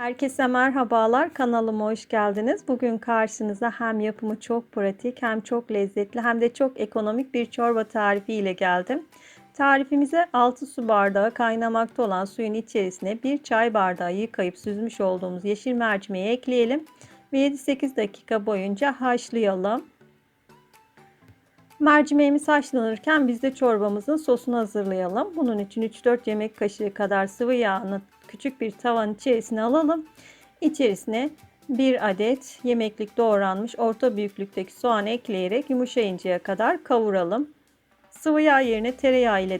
Herkese merhabalar. Kanalıma hoş geldiniz. Bugün karşınıza hem yapımı çok pratik hem çok lezzetli hem de çok ekonomik bir çorba tarifi ile geldim. Tarifimize 6 su bardağı kaynamakta olan suyun içerisine 1 çay bardağı yıkayıp süzmüş olduğumuz yeşil mercimeği ekleyelim ve 7-8 dakika boyunca haşlayalım. Mercimeğimiz haşlanırken biz de çorbamızın sosunu hazırlayalım. Bunun için 3-4 yemek kaşığı kadar sıvı yağını küçük bir tavanın içerisine alalım. İçerisine 1 adet yemeklik doğranmış orta büyüklükteki soğan ekleyerek yumuşayıncaya kadar kavuralım. Sıvı yağ yerine tereyağı ile